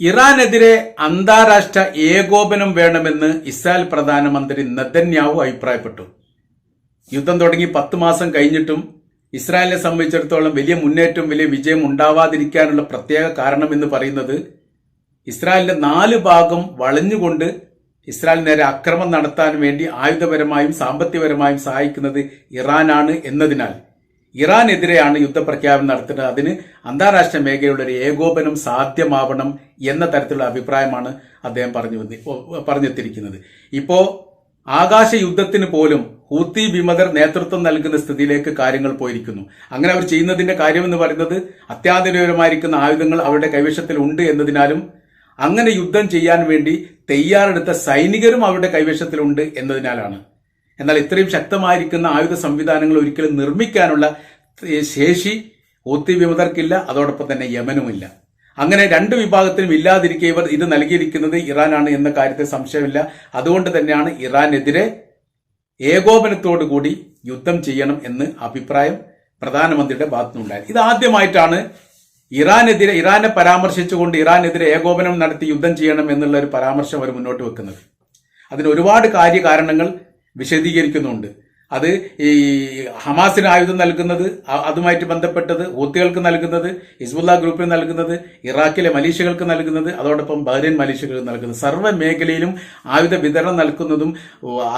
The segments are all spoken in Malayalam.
ഇറാനെതിരെ അന്താരാഷ്ട്ര ഏകോപനം വേണമെന്ന് ഇസ്രായേൽ പ്രധാനമന്ത്രി നെതന്യാഹു അഭിപ്രായപ്പെട്ടു. യുദ്ധം തുടങ്ങി പത്ത് മാസം കഴിഞ്ഞിട്ടും ഇസ്രായേലിനെ സംബന്ധിച്ചിടത്തോളം വലിയ മുന്നേറ്റം വലിയ വിജയം ഉണ്ടാവാതിരിക്കാനുള്ള പ്രത്യേക കാരണം എന്ന് പറയുന്നത് ഇസ്രായേലിന്റെ നാല് ഭാഗം വളഞ്ഞുകൊണ്ട് ഇസ്രായേൽ നേരെ അക്രമം നടത്താൻ വേണ്ടി ആയുധപരമായും സാമ്പത്തികപരമായും സഹായിക്കുന്നത് ഇറാനാണ് എന്നതിനാൽ. ഇറാനെതിരെയാണ് യുദ്ധപ്രഖ്യാപനം നടത്തുന്നത് അതിന് അന്താരാഷ്ട്ര മേഖലയുടെ ഒരു ഏകോപനം സാധ്യമാവണം എന്ന തരത്തിലുള്ള അഭിപ്രായമാണ് അദ്ദേഹം പറഞ്ഞു പറഞ്ഞെത്തിരിക്കുന്നത് ഇപ്പോ ആകാശ യുദ്ധത്തിന് പോലും ഹൂത്തി വിമതർ നേതൃത്വം നൽകുന്ന സ്ഥിതിയിലേക്ക് കാര്യങ്ങൾ പോയിരിക്കുന്നു. അങ്ങനെ അവർ ചെയ്യുന്നതിന്റെ കാര്യമെന്ന് പറയുന്നത് അത്യാധുനികരമായിരിക്കുന്ന ആയുധങ്ങൾ അവരുടെ കൈവശത്തിൽ ഉണ്ട് എന്നതിനാലും അങ്ങനെ യുദ്ധം ചെയ്യാൻ വേണ്ടി തയ്യാറെടുത്ത സൈനികരും അവരുടെ കൈവശത്തിലുണ്ട് എന്നതിനാലാണ്. എന്നാൽ ഇത്രയും ശക്തമായിരിക്കുന്ന ആയുധ സംവിധാനങ്ങൾ ഒരിക്കലും നിർമ്മിക്കാനുള്ള ശേഷി ഹൂത്തി വിമതർക്കില്ല അതോടൊപ്പം തന്നെ യമനുമില്ല. അങ്ങനെ രണ്ട് വിഭാഗത്തിനും ഇല്ലാതിരിക്കെ ഇവർ ഇത് നൽകിയിരിക്കുന്നത് ഇറാനാണ് എന്ന കാര്യത്തിൽ സംശയമില്ല. അതുകൊണ്ട് തന്നെയാണ് ഇറാനെതിരെ ഏകോപനത്തോടു കൂടി യുദ്ധം ചെയ്യണം എന്ന് അഭിപ്രായം പ്രധാനമന്ത്രിയുടെ ഭാഗത്തുനിന്നുണ്ടായത്. ഇത് ആദ്യമായിട്ടാണ് ഇറാനെതിരെ ഇറാനെ പരാമർശിച്ചുകൊണ്ട് ഇറാനെതിരെ ഏകോപനം നടത്തി യുദ്ധം ചെയ്യണം എന്നുള്ള ഒരു പരാമർശം അവർ മുന്നോട്ട് വെക്കുന്നത്. അതിന് ഒരുപാട് കാര്യകാരണങ്ങൾ വിശദീകരിക്കുന്നുണ്ട്. അത് ഈ ഹമാസിന് ആയുധം നൽകുന്നത് അതുമായിട്ട് ബന്ധപ്പെട്ടത് ഹൂത്തികൾക്ക് നൽകുന്നത് ഹിസ്ബുല്ല ഗ്രൂപ്പിന് നൽകുന്നത് ഇറാഖിലെ മലീഷ്യകൾക്ക് നൽകുന്നത് അതോടൊപ്പം ബഹ്റൈൻ മലീഷ്യകൾക്ക് നൽകുന്നത്. സർവ മേഖലയിലും ആയുധ വിതരണം നൽകുന്നതും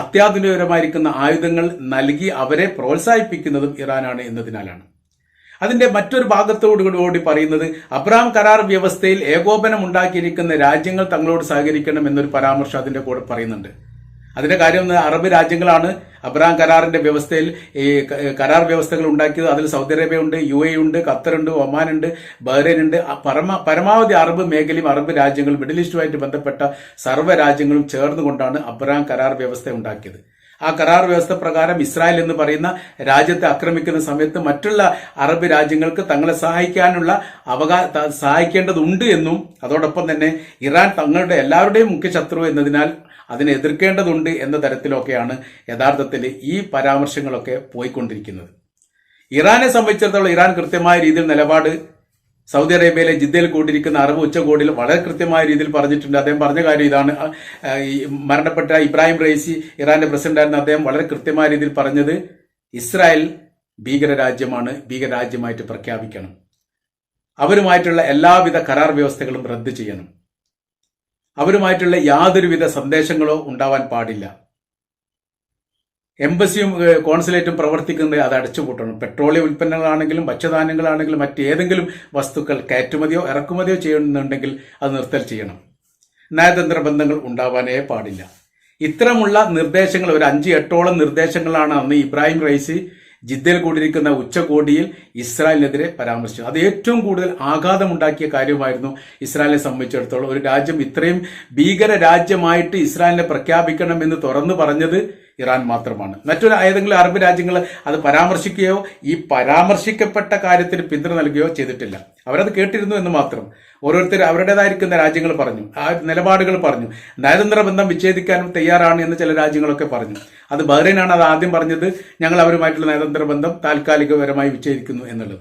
അത്യാധുനികപരമായിരിക്കുന്ന ആയുധങ്ങൾ നൽകി അവരെ പ്രോത്സാഹിപ്പിക്കുന്നതും ഇറാനാണ് എന്നതിനാലാണ്. അതിന്റെ മറ്റൊരു ഭാഗത്തോടു കൂടി പറയുന്നത് അബ്രാം കരാർ വ്യവസ്ഥയിൽ ഏകോപനം ഉണ്ടാക്കിയിരിക്കുന്ന രാജ്യങ്ങൾ തങ്ങളോട് സഹകരിക്കണം എന്നൊരു പരാമർശം അതിന്റെ കൂടെ പറയുന്നുണ്ട്. അതിന്റെ കാര്യം അറബ് രാജ്യങ്ങളാണ്. അബ്രഹാം കരാറിന്റെ വ്യവസ്ഥയിൽ ഈ കരാർ വ്യവസ്ഥകൾ ഉണ്ടാക്കിയത്. അതിൽ സൗദി അറേബ്യ ഉണ്ട് യു എ ഉണ്ട് ഖത്തറുണ്ട് ഉണ്ട് ബഹ്റൈൻ ഉണ്ട് പരമ പരമാവധി അറബ് മേഖലയും അറബ് രാജ്യങ്ങളും മിഡിൽ ഈസ്റ്റുമായിട്ട് ബന്ധപ്പെട്ട സർവ രാജ്യങ്ങളും ചേർന്നുകൊണ്ടാണ് അബ്രഹാം കരാർ വ്യവസ്ഥ ഉണ്ടാക്കിയത്. ആ കരാർ വ്യവസ്ഥ പ്രകാരം ഇസ്രായേൽ എന്ന് പറയുന്ന രാജ്യത്തെ ആക്രമിക്കുന്ന സമയത്ത് മറ്റുള്ള അറബ് രാജ്യങ്ങൾക്ക് തങ്ങളെ സഹായിക്കാനുള്ള അവകാ ത- സഹായിക്കേണ്ടതുണ്ട് എന്നും അതോടൊപ്പം തന്നെ ഇറാൻ തങ്ങളുടെ എല്ലാവരുടെയും മുഖ്യ ശത്രു എന്നതിനാൽ അതിനെ എതിർക്കേണ്ടതുണ്ട് എന്ന തരത്തിലൊക്കെയാണ് യഥാർത്ഥത്തിൽ ഈ പരാമർശങ്ങളൊക്കെ പോയിക്കൊണ്ടിരിക്കുന്നത്. ഇറാനെ സംബന്ധിച്ചിടത്തോളം ഇറാൻ കൃത്യമായ രീതിയിൽ നിലപാട് സൗദി അറേബ്യയിലെ ജിദ്ദയിൽ കൂടിയിരിക്കുന്ന അറബ് ഉച്ചകോടിയിൽ വളരെ കൃത്യമായ രീതിയിൽ പറഞ്ഞിട്ടുണ്ട്. അദ്ദേഹം പറഞ്ഞ കാര്യം ഇതാണ്. മരണപ്പെട്ട ഇബ്രാഹിം റൈസി ഇറാന്റെ പ്രസിഡന്റായിരുന്ന. അദ്ദേഹം വളരെ കൃത്യമായ രീതിയിൽ പറഞ്ഞത് ഇസ്രായേൽ ഭീകരരാജ്യമാണ് ഭീകരരാജ്യമായിട്ട് ഭീകര രാജ്യമായിട്ട് പ്രഖ്യാപിക്കണം. അവരുമായിട്ടുള്ള എല്ലാവിധ കരാർ വ്യവസ്ഥകളും റദ്ദ് ചെയ്യണം. അവരുമായിട്ടുള്ള യാതൊരുവിധ സന്ദേശങ്ങളോ ഉണ്ടാവാൻ പാടില്ല. എംബസിയും കോൺസുലേറ്റും പ്രവർത്തിക്കുന്നത് അത് അടച്ചുപൂട്ടണം. പെട്രോളിയം ഉൽപ്പന്നങ്ങളാണെങ്കിലും ഭക്ഷ്യധാന്യങ്ങളാണെങ്കിലും മറ്റേതെങ്കിലും വസ്തുക്കൾ കയറ്റുമതിയോ ഇറക്കുമതിയോ ചെയ്യുന്നുണ്ടെങ്കിൽ അത് നിർത്തൽ ചെയ്യണം. നയതന്ത്ര ബന്ധങ്ങൾ ഉണ്ടാവാനേ പാടില്ല. ഇത്തരമുള്ള നിർദ്ദേശങ്ങൾ ഒരു അഞ്ച് എട്ടോളം നിർദ്ദേശങ്ങളാണ് അന്ന് ഇബ്രാഹിം റൈസി ജിദ്ദയിൽ കൂടിയിരിക്കുന്ന ഉച്ചകോടിയിൽ ഇസ്രായേലിനെതിരെ പരാമർശിച്ചു. അത് ഏറ്റവും കൂടുതൽ ആഘാതമുണ്ടാക്കിയ കാര്യമായിരുന്നു ഇസ്രായേലിനെ സംബന്ധിച്ചിടത്തോളം. ഒരു രാജ്യം ഇത്രയും ഭീകര രാജ്യമായിട്ട് ഇസ്രായേലിനെ പ്രഖ്യാപിക്കണം എന്ന് തുറന്നു പറഞ്ഞത് ഇറാൻ മാത്രമാണ്. മറ്റൊരു ഏതെങ്കിലും അറബ് രാജ്യങ്ങൾ അത് പരാമർശിക്കുകയോ ഈ പരാമർശിക്കപ്പെട്ട കാര്യത്തിന് പിന്തുണ നൽകുകയോ ചെയ്തിട്ടില്ല. അവരത് കേട്ടിരുന്നു എന്ന് മാത്രം. ഓരോരുത്തർ അവരുടേതായിരിക്കുന്ന രാജ്യങ്ങൾ പറഞ്ഞു. ആ നിലപാടുകൾ പറഞ്ഞു. നയതന്ത്ര ബന്ധം വിച്ഛേദിക്കാനും തയ്യാറാണ് എന്ന് ചില രാജ്യങ്ങളൊക്കെ പറഞ്ഞു. അത് ബഹ്റൈനാണ് അത് ആദ്യം പറഞ്ഞത്. ഞങ്ങൾ അവരുമായിട്ടുള്ള നയതന്ത്ര ബന്ധം താൽക്കാലികപരമായി വിച്ഛേദിക്കുന്നു എന്നുള്ളത്.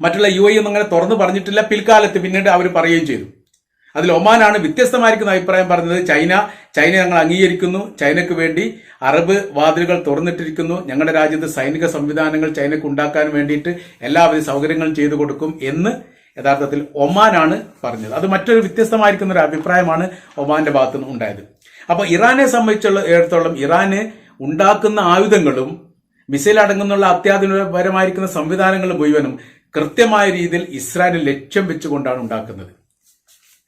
മറ്റുള്ള യു എ ഒന്നും അങ്ങനെ തുറന്നു പറഞ്ഞിട്ടില്ല. പിൽക്കാലത്ത് പിന്നീട് അവർ പറയുകയും ചെയ്തു. അതിൽ ഒമാനാണ് വ്യത്യസ്തമായിരിക്കുന്ന അഭിപ്രായം പറഞ്ഞത്. ചൈന ചൈന ഞങ്ങൾ അംഗീകരിക്കുന്നു. ചൈനയ്ക്ക് വേണ്ടി അറബ് വാതിലുകൾ തുറന്നിട്ടിരിക്കുന്നു. ഞങ്ങളുടെ രാജ്യത്ത് സൈനിക സംവിധാനങ്ങൾ ചൈനയ്ക്ക് ഉണ്ടാക്കാൻ വേണ്ടിയിട്ട് എല്ലാവിധ സൗകര്യങ്ങളും ചെയ്തു കൊടുക്കും എന്ന് യഥാർത്ഥത്തിൽ ഒമാനാണ് പറഞ്ഞത്. അത് മറ്റൊരു വ്യത്യസ്തമായിരിക്കുന്ന ഒരു അഭിപ്രായമാണ് ഒമാന്റെ ഭാഗത്തു നിന്ന് ഉണ്ടായത്. അപ്പൊ ഇറാനെ സംബന്ധിച്ചുള്ള ഇറാന് ഉണ്ടാക്കുന്ന ആയുധങ്ങളും മിസൈൽ അടങ്ങുന്നുള്ള അത്യാധുനികപരമായിരിക്കുന്ന സംവിധാനങ്ങൾ മുഴുവനും കൃത്യമായ രീതിയിൽ ഇസ്രായേലിൽ ലക്ഷ്യം വെച്ചുകൊണ്ടാണ് ഉണ്ടാക്കുന്നത്.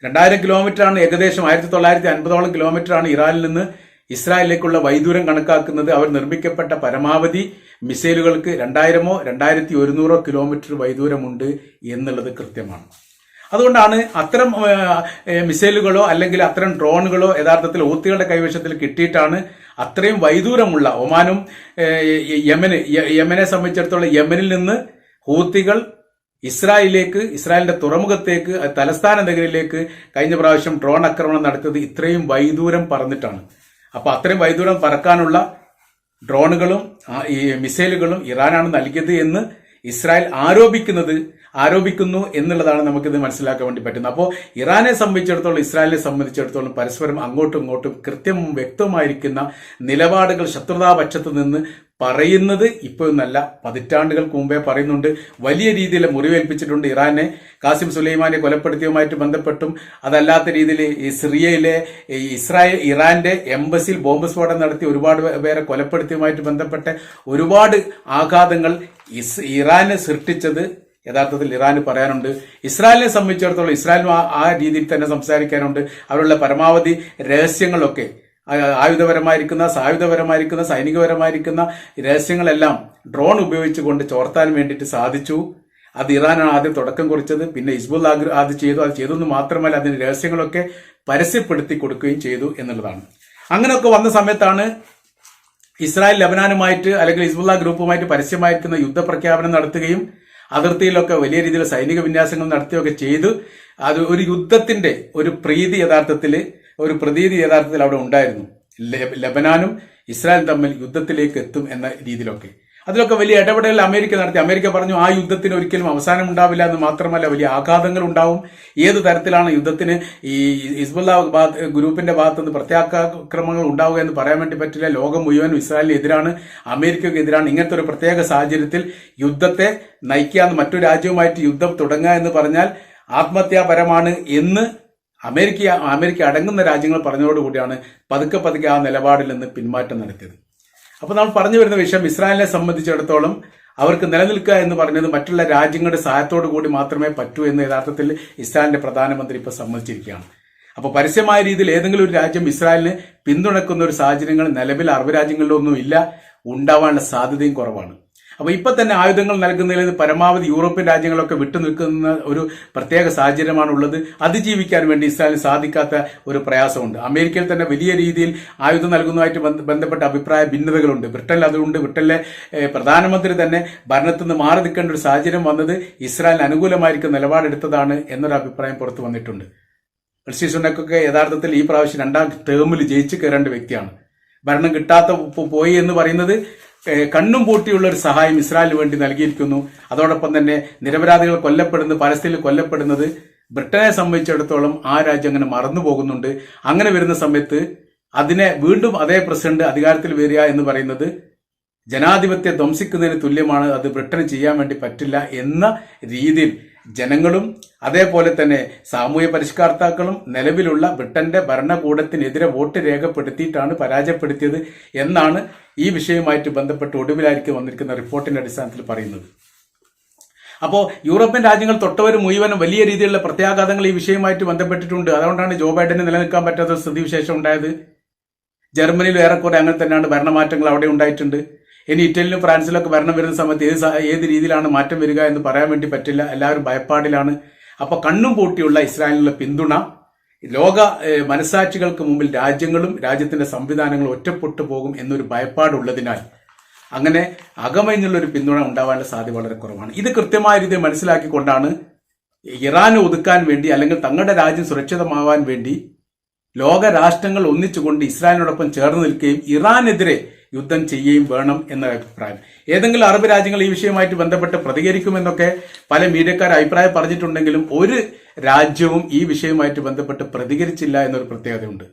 രണ്ടായിരം കിലോമീറ്റർ ആണ് ഏകദേശം ആയിരത്തി തൊള്ളായിരത്തി അൻപതോളം കിലോമീറ്റർ ആണ് ഇറാനിൽ നിന്ന് ഇസ്രായേലിലേക്കുള്ള വൈദൂരം കണക്കാക്കുന്നത്. അവർ നിർമ്മിക്കപ്പെട്ട പരമാവധി മിസൈലുകൾക്ക് രണ്ടായിരമോ രണ്ടായിരത്തി ഒരുന്നൂറോ കിലോമീറ്റർ വൈദൂരമുണ്ട് എന്നുള്ളത് കൃത്യമാണ്. അതുകൊണ്ടാണ് അത്തരം മിസൈലുകളോ അല്ലെങ്കിൽ അത്തരം ഡ്രോണുകളോ യഥാർത്ഥത്തിൽ ഊത്തികളുടെ കൈവശത്തിൽ കിട്ടിയിട്ടാണ് അത്രയും വൈദൂരമുള്ള ഒമാനും യമന് യമനെ സംബന്ധിച്ചിടത്തോളം യമനിൽ നിന്ന് ഹൂത്തികൾ ഇസ്രായേലിലേക്ക് ഇസ്രായേലിന്റെ തുറമുഖത്തേക്ക് തലസ്ഥാന നഗരിയിലേക്ക് കഴിഞ്ഞ പ്രാവശ്യം ഡ്രോൺ ആക്രമണം നടത്തിയത് ഇത്രയും വൈദൂരം പറന്നിട്ടാണ്. അപ്പൊ അത്രയും വൈദൂരം പറക്കാനുള്ള ഡ്രോണുകളും ഈ മിസൈലുകളും ഇറാനാണ് നൽകിയത് എന്ന് ഇസ്രായേൽ ആരോപിക്കുന്നത് ആരോപിക്കുന്നു എന്നുള്ളതാണ് നമുക്കിത് മനസ്സിലാക്കാൻ വേണ്ടി പറ്റുന്നത്. അപ്പോൾ ഇറാനെ സംബന്ധിച്ചിടത്തോളം ഇസ്രായേലിനെ സംബന്ധിച്ചിടത്തോളം പരസ്പരം അങ്ങോട്ടും ഇങ്ങോട്ടും കൃത്യം വ്യക്തമായിരിക്കുന്ന നിലപാടുകൾ ശത്രുതാപക്ഷത്ത് നിന്ന് പറയുന്നത് ഇപ്പോഴൊന്നല്ല. പതിറ്റാണ്ടുകൾക്ക് മുമ്പേ പറയുന്നുണ്ട്. വലിയ രീതിയിൽ മുറിവേൽപ്പിച്ചിട്ടുണ്ട് ഇറാനെ. കാസിം സുലൈമാനെ കൊലപ്പെടുത്തിയതുമായിട്ട് ബന്ധപ്പെട്ടും അതല്ലാത്ത രീതിയിൽ ഈ സിറിയയിലെ ഇസ്രായേൽ ഇറാന്റെ എംബസിയിൽ ബോംബ് സ്ഫോടനം നടത്തി ഒരുപാട് പേരെ കൊലപ്പെടുത്തിയതുമായിട്ട് ബന്ധപ്പെട്ട ഒരുപാട് ആഘാതങ്ങൾ ഇറാനെ സൃഷ്ടിച്ചത് യഥാർത്ഥത്തിൽ ഇറാന് പറയാനുണ്ട്. ഇസ്രായേലിനെ സംബന്ധിച്ചിടത്തോളം ഇസ്രായേലും ആ- രീതിയിൽ തന്നെ സംസാരിക്കാനുണ്ട്. അവരുള്ള പരമാവധി രഹസ്യങ്ങളൊക്കെ ആയുധപരമായിരിക്കുന്ന സായുധപരമായിരിക്കുന്ന സൈനികപരമായിരിക്കുന്ന രഹസ്യങ്ങളെല്ലാം ഡ്രോൺ ഉപയോഗിച്ചുകൊണ്ട് ചോർത്താൻ വേണ്ടിയിട്ട് സാധിച്ചു. അത് ഇറാനാണ് ആദ്യം തുടക്കം കുറിച്ചത്. പിന്നെ ഹിസ്ബുൽ ആദ്യം ചെയ്തു. അത് ചെയ്തെന്ന് മാത്രമല്ല അതിന്റെ രഹസ്യങ്ങളൊക്കെ പരസ്യപ്പെടുത്തി കൊടുക്കുകയും ചെയ്തു എന്നുള്ളതാണ്. അങ്ങനെയൊക്കെ വന്ന സമയത്താണ് ഇസ്രായേൽ ലബനാനുമായിട്ട് അല്ലെങ്കിൽ ഹിസ്ബുല്ലാ ഗ്രൂപ്പുമായിട്ട് പരസ്യമായിരിക്കുന്ന യുദ്ധപ്രഖ്യാപനം നടത്തുകയും അതിർത്തിയിലൊക്കെ വലിയ രീതിയിൽ സൈനിക വിന്യാസങ്ങൾ നടത്തുകയൊക്കെ ചെയ്ത്. അത് ഒരു യുദ്ധത്തിന്റെ ഒരു പ്രീതി യഥാർത്ഥത്തിൽ ഒരു പ്രതീതി യഥാർത്ഥത്തിൽ അവിടെ ഉണ്ടായിരുന്നു. ലബനാനും ഇസ്രായേലും തമ്മിൽ യുദ്ധത്തിലേക്ക് എത്തും എന്ന രീതിയിലൊക്കെ. അതിലൊക്കെ വലിയ ഇടപെടൽ അമേരിക്ക നടത്തി. അമേരിക്ക പറഞ്ഞു ആ യുദ്ധത്തിന് ഒരിക്കലും അവസാനം ഉണ്ടാവില്ല എന്ന് മാത്രമല്ല വലിയ ആഘാതങ്ങൾ ഉണ്ടാവും. ഏത് തരത്തിലാണ് യുദ്ധത്തിന് ഈ ഹിസ്ബുല്ല ഗ്രൂപ്പിന്റെ ഭാഗത്ത് നിന്ന് പ്രത്യാക്രമങ്ങൾ ഉണ്ടാവുക എന്ന് പറയാൻ വേണ്ടി പറ്റില്ല. ലോകം മുഴുവൻ ഇസ്രായേലിന് എതിരാണ് അമേരിക്കയ്ക്ക് എതിരാണ്. ഇങ്ങനത്തെ ഒരു പ്രത്യേക സാഹചര്യത്തിൽ യുദ്ധത്തെ നയിക്കുക എന്ന് മറ്റു രാജ്യവുമായിട്ട് യുദ്ധം തുടങ്ങുക എന്ന് പറഞ്ഞാൽ ആത്മഹത്യാപരമാണ് എന്ന് അമേരിക്ക അമേരിക്ക അടങ്ങുന്ന രാജ്യങ്ങൾ പറഞ്ഞതോടുകൂടിയാണ് പതുക്കെ പതുക്കെ ആ നിലപാടിൽ നിന്ന് പിന്മാറ്റം നടത്തിയത്. അപ്പൊ നമ്മൾ പറഞ്ഞു വരുന്ന വിഷയം ഇസ്രായേലിനെ സംബന്ധിച്ചിടത്തോളം അവർക്ക് നിലനിൽക്കുക എന്ന് പറഞ്ഞത് മറ്റുള്ള രാജ്യങ്ങളുടെ സഹായത്തോടു കൂടി മാത്രമേ പറ്റൂ എന്ന് യഥാർത്ഥത്തിൽ ഇസ്രായേലിന്റെ പ്രധാനമന്ത്രി ഇപ്പൊ സമ്മതിച്ചിരിക്കുകയാണ്. അപ്പൊ പരസ്യമായ രീതിയിൽ ഏതെങ്കിലും ഒരു രാജ്യം ഇസ്രായേലിനെ പിന്തുണക്കുന്ന ഒരു സാഹചര്യങ്ങൾ നിലവിൽ അറബ് രാജ്യങ്ങളിലൊന്നും ഇല്ല ഉണ്ടാവാനുള്ള സാധ്യതയും കുറവാണ്. അപ്പൊ ഇപ്പൊ തന്നെ ആയുധങ്ങൾ നൽകുന്നതിൽ പരമാവധി യൂറോപ്യൻ രാജ്യങ്ങളൊക്കെ വിട്ടുനിൽക്കുന്ന ഒരു പ്രത്യേക സാഹചര്യമാണ് ഉള്ളത് അതിജീവിക്കാൻ വേണ്ടി ഇസ്രായേലിന് സാധിക്കാത്ത ഒരു പ്രയാസമുണ്ട്. അമേരിക്കയിൽ തന്നെ വലിയ രീതിയിൽ ആയുധം നൽകുന്നതുമായിട്ട് ബന്ധപ്പെട്ട അഭിപ്രായ ഭിന്നതകളുണ്ട്. ബ്രിട്ടനിൽ അതുകൊണ്ട് ബ്രിട്ടനിലെ പ്രധാനമന്ത്രി തന്നെ ഭരണത്തിൽ നിന്ന് മാറി നിൽക്കേണ്ട ഒരു സാഹചര്യം വന്നത് ഇസ്രായേലിന് അനുകൂലമായിരിക്കും നിലപാടെടുത്തതാണ് എന്നൊരു അഭിപ്രായം പുറത്തു വന്നിട്ടുണ്ട്. ഋഷി സുനക്കൊക്കെ യഥാർത്ഥത്തിൽ ഈ പ്രാവശ്യം രണ്ടാം ടേമിൽ ജയിച്ചു കയറേണ്ട വ്യക്തിയാണ്. ഭരണം കിട്ടാത്ത പോയി എന്ന് പറയുന്നത് കണ്ണും പൂട്ടിയുള്ള ഒരു സഹായം ഇസ്രായേലിന് വേണ്ടി നൽകിയിരിക്കുന്നു. അതോടൊപ്പം തന്നെ നിരപരാധികൾ കൊല്ലപ്പെടുന്നത് പലസ്തീനിൽ കൊല്ലപ്പെടുന്നത് ബ്രിട്ടനെ സംബന്ധിച്ചിടത്തോളം ആ രാജ്യം അങ്ങനെ മറന്നു പോകുന്നുണ്ട്. അങ്ങനെ വരുന്ന സമയത്ത് അതിനെ വീണ്ടും അതേ പ്രസിഡന്റ് അധികാരത്തിൽ വരിക എന്ന് പറയുന്നത് ജനാധിപത്യം ധ്വംസിക്കുന്നതിന് തുല്യമാണ്. അത് ബ്രിട്ടന് ചെയ്യാൻ വേണ്ടി പറ്റില്ല എന്ന രീതിയിൽ ജനങ്ങളും അതേപോലെ തന്നെ സാമൂഹ്യ പരിഷ്കർത്താക്കളും നിലവിലുള്ള ബ്രിട്ടന്റെ ഭരണകൂടത്തിനെതിരെ വോട്ട് രേഖപ്പെടുത്തിയിട്ടാണ് പരാജയപ്പെടുത്തിയത് എന്നാണ് ഈ വിഷയവുമായിട്ട് ബന്ധപ്പെട്ട് ഒടുവിലായിരിക്കും വന്നിരിക്കുന്ന റിപ്പോർട്ടിന്റെ അടിസ്ഥാനത്തിൽ പറയുന്നത്. അപ്പോൾ യൂറോപ്യൻ രാജ്യങ്ങൾ തൊട്ടവർ മുഴുവനും വലിയ രീതിയിലുള്ള പ്രത്യാഘാതങ്ങൾ ഈ വിഷയവുമായിട്ട് ബന്ധപ്പെട്ടിട്ടുണ്ട്. അതുകൊണ്ടാണ് ജോ ബൈഡന് നിലനിൽക്കാൻ പറ്റാത്ത സ്ഥിതി സ്ഥിതിവിശേഷം ഉണ്ടായത്. ജർമ്മനിയിൽ ഏറെക്കുറെ അങ്ങനെ തന്നെയാണ് ഭരണമാറ്റങ്ങൾ അവിടെ ഉണ്ടായിട്ടുണ്ട്. ഇനി ഇറ്റലിയിലും ഫ്രാൻസിലൊക്കെ ഭരണം വരുന്ന സമയത്ത് ഏത് ഏത് രീതിയിലാണ് മാറ്റം വരിക എന്ന് പറയാൻ വേണ്ടി പറ്റില്ല. എല്ലാവരും ഭയപ്പാടിലാണ്. അപ്പോൾ കണ്ണും പൂട്ടിയുള്ള ഇസ്രായേലിനുള്ള പിന്തുണ ലോക മനസാക്ഷികൾക്ക് മുമ്പിൽ രാജ്യങ്ങളും രാജ്യത്തിന്റെ സംവിധാനങ്ങളും ഒറ്റപ്പെട്ടു പോകും എന്നൊരു ഭയപ്പാടുള്ളതിനാൽ അങ്ങനെ അകമഴിഞ്ഞുള്ള ഒരു പിന്തുണ ഉണ്ടാവാനുള്ള സാധ്യത വളരെ കുറവാണ്. ഇത് കൃത്യമായ രീതിയിൽ മനസ്സിലാക്കിക്കൊണ്ടാണ് ഇറാൻ ഒതുക്കാൻ വേണ്ടി അല്ലെങ്കിൽ തങ്ങളുടെ രാജ്യം സുരക്ഷിതമാവാൻ വേണ്ടി ലോക രാഷ്ട്രങ്ങൾ ഒന്നിച്ചുകൊണ്ട് ഇസ്രായേലിനോടൊപ്പം ചേർന്ന് നിൽക്കുകയും ഇറാനെതിരെ യുദ്ധം ചെയ്യുകയും വേണം എന്ന അഭിപ്രായം. ഏതെങ്കിലും അറബ് രാജ്യങ്ങൾ ഈ വിഷയമായിട്ട് ബന്ധപ്പെട്ട് പ്രതികരിക്കുമെന്നൊക്കെ പല മീഡിയക്കാർ അഭിപ്രായം പറഞ്ഞിട്ടുണ്ടെങ്കിലും ഒരു രാജ്യവും ഈ വിഷയവുമായിട്ട് ബന്ധപ്പെട്ട് പ്രതികരിച്ചില്ല എന്നൊരു പ്രത്യേകതയുണ്ട്.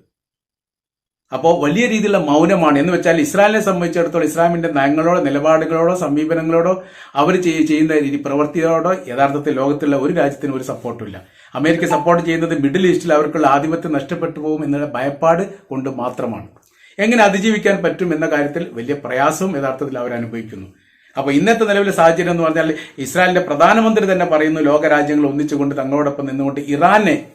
അപ്പോൾ വലിയ രീതിയിലുള്ള മൗനമാണ്. എന്ന് വെച്ചാൽ ഇസ്രായേലിനെ സംബന്ധിച്ചിടത്തോളം ഇസ്ലാമിന്റെ നയങ്ങളോടോ നിലപാടുകളോടോ സമീപനങ്ങളോടോ അവർ ചെയ്യുന്ന രീതി പ്രവൃത്തിയോടോ യഥാർത്ഥത്തിൽ ലോകത്തുള്ള ഒരു രാജ്യത്തിനും ഒരു സപ്പോർട്ടില്ല അമേരിക്ക സപ്പോർട്ട് ചെയ്യുന്നത് മിഡിൽ ഈസ്റ്റിൽ അവർക്കുള്ള ആധിപത്യം നഷ്ടപ്പെട്ടു പോകും എന്നുള്ള ഭയപ്പാട് കൊണ്ട് മാത്രമാണ്. എങ്ങനെ അതിജീവിക്കാൻ പറ്റും എന്ന കാര്യത്തിൽ വലിയ പ്രയാസവും യഥാർത്ഥത്തിൽ അവർ അനുഭവിക്കുന്നു. അപ്പൊ ഇന്നത്തെ നിലവിലെ സാഹചര്യം എന്ന് പറഞ്ഞാൽ ഇസ്രായേലിന്റെ പ്രധാനമന്ത്രി തന്നെ പറയുന്നു ലോകരാജ്യങ്ങൾ ഒന്നിച്ചുകൊണ്ട് തങ്ങളോടൊപ്പം നിന്നുകൊണ്ട് ഇറാനെ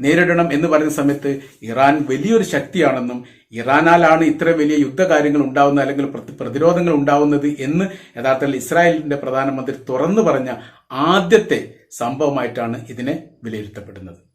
നേരിടണം എന്ന് പറയുന്ന സമയത്ത് ഇറാൻ വലിയൊരു ശക്തിയാണെന്നും ഇറാനാലാണ് ഇത്ര വലിയ യുദ്ധകാര്യങ്ങൾ ഉണ്ടാവുന്നത് അല്ലെങ്കിൽ പ്രതിരോധങ്ങൾ ഉണ്ടാവുന്നത് എന്ന് യഥാർത്ഥത്തിൽ ഇസ്രായേലിന്റെ പ്രധാനമന്ത്രി തുറന്നു പറഞ്ഞ ആദ്യത്തെ സംഭവമായിട്ടാണ് ഇതിനെ വിലയിരുത്തപ്പെടുന്നത്.